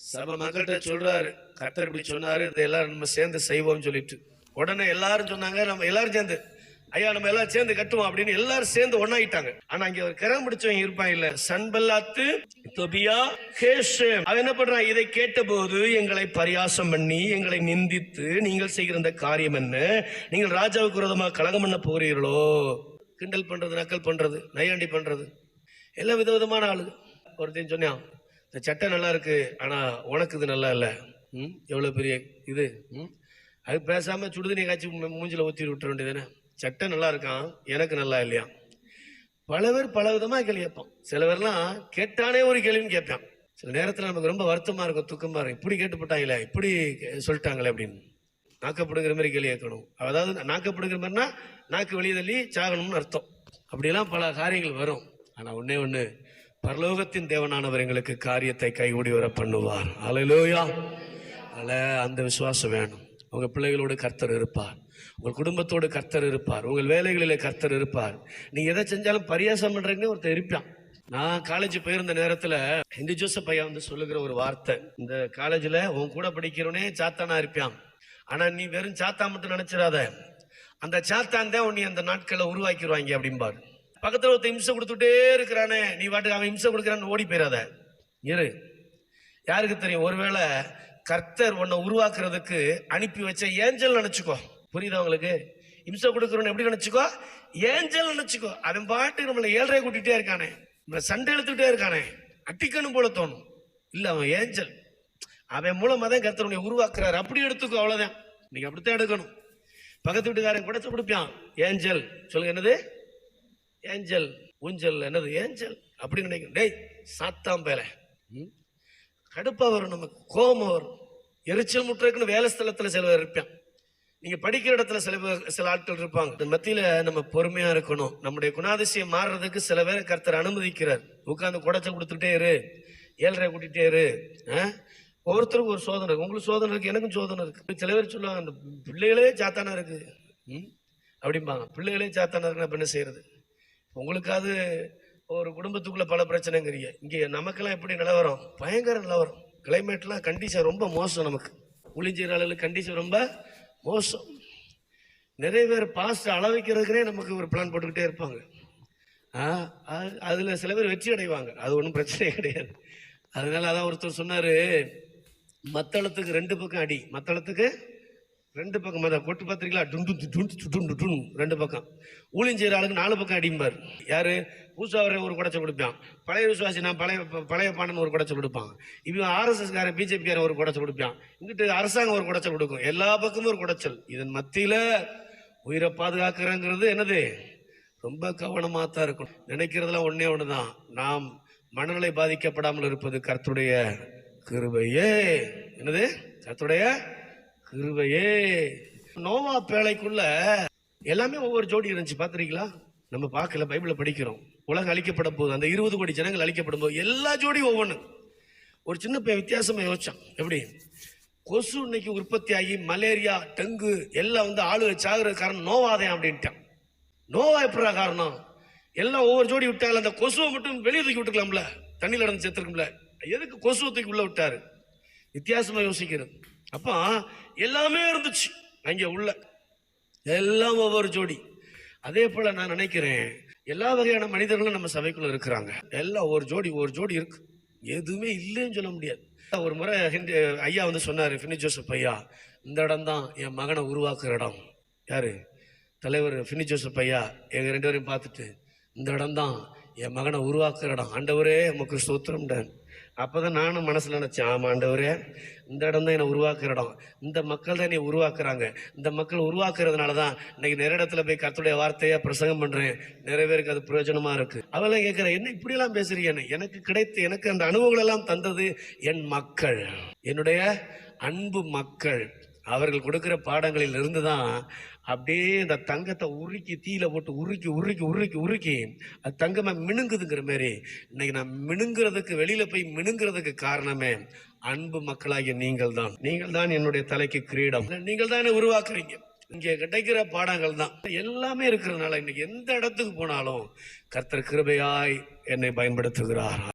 சப மக்கள்கிட்ட சொல்றாரு. கர்த்தர் இப்படி சொன்னாரு இதை எல்லாரும் நம்ம சேர்ந்து செய்வோம்னு சொல்லிட்டு. உடனே எல்லாரும் சொன்னாங்க நம்ம எல்லாரும் சேர்ந்து ஐயா நம்ம எல்லாம் சேர்ந்து கட்டுவோம் அப்படின்னு எல்லாரும் சேர்ந்து ஒன்னாயிட்டாங்க ஆனா அங்க ஒரு கரம் பிடிச்சவங்க இருப்பாங்க இல்ல. சன்பல்லாத்து தொபியா கேஷம் அவன் என்ன பண்றான்? இதை கேட்டபோது எங்களை பரியாசம் பண்ணி எங்களை நிந்தித்து நீங்கள் செய்கிற இந்த காரியம் என்ன? நீங்கள் ராஜாவுக்கு விரோதமாக கலகம் பண்ண போகிறீர்களோ? கிண்டல் பண்றது நக்கல் பண்றது நையாண்டி பண்றது. எல்லாம் விதவிதமான ஆளு ஒருத்தையும் சொன்னான் இந்த சட்டை நல்லா இருக்கு ஆனா உனக்கு இது நல்லா இல்லை. ம்? எவ்வளோ பெரிய இது? ம்? அது பேசாம சுடுதண்ணி காய்ச்சி மூ- மூஞ்சில ஊத்தி விட்டுற வேண்டியதுதானே? சட்டை நல்லா இருக்கான் எனக்கு நல்லா இல்லையா? பல பேர் பல விதமா கேள்வி கேட்பான். சில பேர்லாம் கேட்டானே ஒரு கேள்வின்னு கேட்பான். சில நேரத்தில் நமக்கு ரொம்ப வருத்தமா இருக்கும் துக்கமா இருக்கும். இப்படி கேட்டுப்பட்டாங்களே இப்படி சொல்லிட்டாங்களே அப்படின்னு. நாக்கப்படுங்கிற மாதிரி கேள்வி கேட்கணும். அதாவது நாக்கப்படுங்கிற மாதிரினா நாக்கு வெளியே தள்ளி சாகணும்னு அர்த்தம். அப்படிலாம் பல காரியங்கள் வரும். ஆனா ஒன்றே ஒன்று பரலோகத்தின் தேவனானவர் எங்களுக்கு காரியத்தை கைகூடி வர பண்ணுவார். அலையிலோயா அல்ல அந்த விசுவாசம் வேணும். உங்க பிள்ளைகளோடு கர்த்தர் இருப்பார். உங்கள் குடும்பத்தோடு கர்த்தர் இருப்பார். உங்கள் வேலைகளிலே கர்த்தர் இருப்பார். நீங்கள் எதை செஞ்சாலும் பரியாசம் பண்றீங்கன்னு ஒருத்தர் இருப்பான். நான் காலேஜ் போயிருந்த நேரத்துல ஹிந்து ஜோசப் ஐயா வந்து சொல்லுகிற ஒரு வார்த்தை. இந்த காலேஜ்ல உன் கூட படிக்கிறவனே சாத்தானா இருப்பான். ஆனா நீ வெறும் சாத்தா மட்டும் நினைச்சிடாத அந்த சாத்தான் தான் உன்னை அந்த நாட்களை உருவாக்கிடுவாங்க அப்படிம்பாரு. பக்கத்துல ஒருத்தன் இம்சை கொடுத்துட்டே இருக்கிறானே நீ பாட்டுக்கு அவன் இம்சை கொடுக்குறான்னு ஓடி போயிடாத இரு. யாருக்கு தெரியும்? ஒருவேளை கர்த்தர் உன்னை உருவாக்குறதுக்கு அனுப்பி வச்ச ஏஞ்சல் நினைச்சுக்கோ. புரியுதா உங்களுக்கு? இம்சை கொடுக்குறோன்னு எப்படி நினைச்சுக்கோ? ஏஞ்சல் நினைச்சுக்கோ. அவன் பாட்டு நம்மளை ஏழரை கூட்டிகிட்டே இருக்கானே. நம்மளை சண்டை எழுத்துக்கிட்டே இருக்கானே. அட்டிக்கணும் போல தோணும். இல்லை அவன் ஏஞ்சல். அவன் மூலமாக தான் கர்த்தர் உன்னை உருவாக்குறாரு. அப்படி எடுத்துக்கோ அவ்வளோதான் நீங்க அப்படித்தான் எடுக்கணும். பக்கத்து வீட்டுக்காரன் குடைச்சு கொடுப்பான் ஏஞ்சல். சொல்லுங்க என்னது? ஏஞ்சல் ஊஞ்சல் என்னது ஏஞ்சல்? அப்படின்னு நினைக்கிறேன். டேய் சாத்தாம் பேல ம்? வரும் நமக்கு கோபம் வரும். எரிச்சல் முற்றுக்குன்னு வேலை ஸ்தலத்தில் சில பேர் இருப்பான். நீங்கள் படிக்கிற இடத்துல சில பேர் சில ஆட்கள் இருப்பாங்க. இந்த மத்தியில் நம்ம பொறுமையாக இருக்கணும். நம்முடைய குணாதிசயம் மாறுறதுக்கு சில பேர் கர்த்தர் அனுமதிக்கிறார். உட்காந்து குடைச்ச கொடுத்துட்டே இரு. ஏழரை கூட்டிகிட்டே இரு. ஆ? ஒவ்வொருத்தருக்கும் ஒரு சோதனை இருக்கு. உங்களுக்கு சோதனை இருக்குது எனக்கும் சோதனை இருக்குது சில பேர் சொல்லுவாங்க அந்த பிள்ளைகளே சாத்தானா இருக்குது ம்? அப்படிம்பாங்க. பிள்ளைகளே சாத்தானா இருக்கு என்ன செய்யறது? உங்களுக்காவது ஒரு குடும்பத்துக்குள்ளே பல பிரச்சனைங்கிறீங்க. இங்கே நமக்கெல்லாம் எப்படி நிலவரம் பயங்கர நிலவரம் கிளைமேட்லாம் கண்டிஷன் ரொம்ப மோசம் நமக்கு. புளிஞ்சீர அளவில் கண்டிஷன் ரொம்ப மோசம். நிறைய பேர் பாஸ்ட் அளவிக்கிறதுக்குனே நமக்கு ஒரு பிளான் போட்டுக்கிட்டே இருப்பாங்க. ஆ, அது- சில பேர் வெற்றி அடைவாங்க. அது ஒன்றும் பிரச்சனையே கிடையாது. அதனால அதான் ஒருத்தர் சொன்னார் மத்தளத்துக்கு ரெண்டு பக்கம் அடி. மத்தளத்துக்கு ரெண்டு பக்கம் அதான் கொட்டு பார்த்திருக்கீங்களா? டுண்டு டுண்டு டுண்டு டுன் ரெண்டு பக்கம். ஊழியஞ்செய்கிற ஆளுக்கு நாலு பக்கம் அடிம்பார். யாரு? பூசாவரை ஒரு குடைச்ச கொடுப்பான். பழைய விசுவாசி நான் பழைய பழைய பாண்டன் ஒரு குடைச்ச கொடுப்பான். இவன் ஆர்எஸ்எஸ் காரன் பிஜேபி காரன் ஒரு குடைச்ச கொடுப்பான். இங்கிட்டு அரசாங்கம் ஒரு குடைச்ச கொடுக்கும். எல்லா பக்கமும் ஒரு குடைச்சல். இதன் மத்தியில உயிரை பாதுகாக்கிறங்கிறது என்னது? ரொம்ப கவனமாக தான் இருக்கும் நினைக்கிறதுலாம் ஒன்று தான் நாம் மனநிலை பாதிக்கப்படாமல் இருப்பது கருத்துடைய கிருபையே. என்னது? கருத்துடைய கிருபையே. நோவா பேழைக்குள்ள எல்லாமே ஒவ்வொரு ஜோடி இருந்துச்சு. பாத்துறீங்களா நம்ம பார்க்கல பைபிள படிக்கிறோம். உலகம் அழிக்கப்பட போகுது. அந்த இருபது கோடி ஜனங்கள் அழிக்கப்படும் போது எல்லா ஜோடியும் ஒவ்வொன்று ஒரு சின்ன பையன் வித்தியாசமா யோசிச்சான். எப்படி? கொசு இன்னைக்கு உற்பத்தி ஆகி மலேரியா டெங்கு எல்லாம் வந்து ஆளு சாகுற காரணம் நோவாதேன் அப்படின்ட்டான். நோவா எப்படா காரணம்? எல்லாம் ஒவ்வொரு ஜோடி விட்டாங்க. அந்த கொசுவை மட்டும் வெளியே தூக்கி விட்டுக்கலாம்ல? தண்ணியில் நடந்து செத்துருக்கும்ல? எதுக்கு கொசுவை தூக்கி உள்ள விட்டாரு? வித்தியாசமா யோசிக்கிறது. அப்போ எல்லாமே இருந்துச்சு. அங்கே உள்ள எல்லாம் ஒவ்வொரு ஜோடி. அதே போல் நான் நினைக்கிறேன் எல்லா வகையான மனிதர்களும் நம்ம சபைக்குள்ள இருக்கிறாங்க. எல்லாம் ஒரு ஜோடி ஒரு ஜோடி இருக்கு. எதுவுமே இல்லைன்னு சொல்ல முடியாது. ஒரு முறை ஹிந்தி ஐயா வந்து சொன்னார் ஃபினி ஜோசப் ஐயா இந்த இடம் தான் என் மகனை உருவாக்குற இடம். யார்? தலைவர் ஃபினி ஜோசப் ஐயா எங்கள் ரெண்டு பேரையும் பார்த்துட்டு இந்த இடம் தான் என் மகனை உருவாக்குற இடம். ஆண்டவரே நமக்கு ஸ்தோத்திரம்டான் அப்பதான் நானும் மனசுல நினைச்சேன் ஆமா ஆண்டவரே இந்த இடம் தான் என்னை உருவாக்குற இடம். இந்த மக்கள் தான் என்னை உருவாக்குறாங்க. இந்த மக்கள் உருவாக்குறதுனால தான் இன்னைக்கு நிறைய இடத்துல போய் கத்துடைய வார்த்தையா பிரசங்கம் பண்றேன். நிறைய பேருக்கு அது பிரயோஜனமா இருக்கு. அவெல்லாம் கேட்குறேன் என்ன இப்படி எல்லாம் பேசுறீங்க எனக்கு கிடைத்து எனக்கு அந்த அனுபவங்கள் எல்லாம் தந்தது என் மக்கள். என்னுடைய அன்பு மக்கள். அவர்கள் கொடுக்கிற பாடங்களில் இருந்து தான் அப்படியே இந்த தங்கத்தை உருக்கி தீயில போட்டு உருக்கி உருக்கி உருக்கி உருக்கி அது தங்கமா மினுங்குதுங்கிற மாதிரி இன்னைக்கு நான் மினுங்கிறதுக்கு வெளியில போய் மினுங்கிறதுக்கு காரணமே அன்பு மக்களாகிய நீங்கள் தான். நீங்கள் தான் என்னுடைய தலைக்கு கிரீடம். நீங்கள் தான் என்னை உருவாக்குறீங்க. இங்கே கிடைக்கிற பாடங்கள் தான். எல்லாமே இருக்கிறதுனால இன்னைக்கு எந்த இடத்துக்கு போனாலும் கர்த்தர் கிருபையாய் என்னை பயன்படுத்துகிறார்.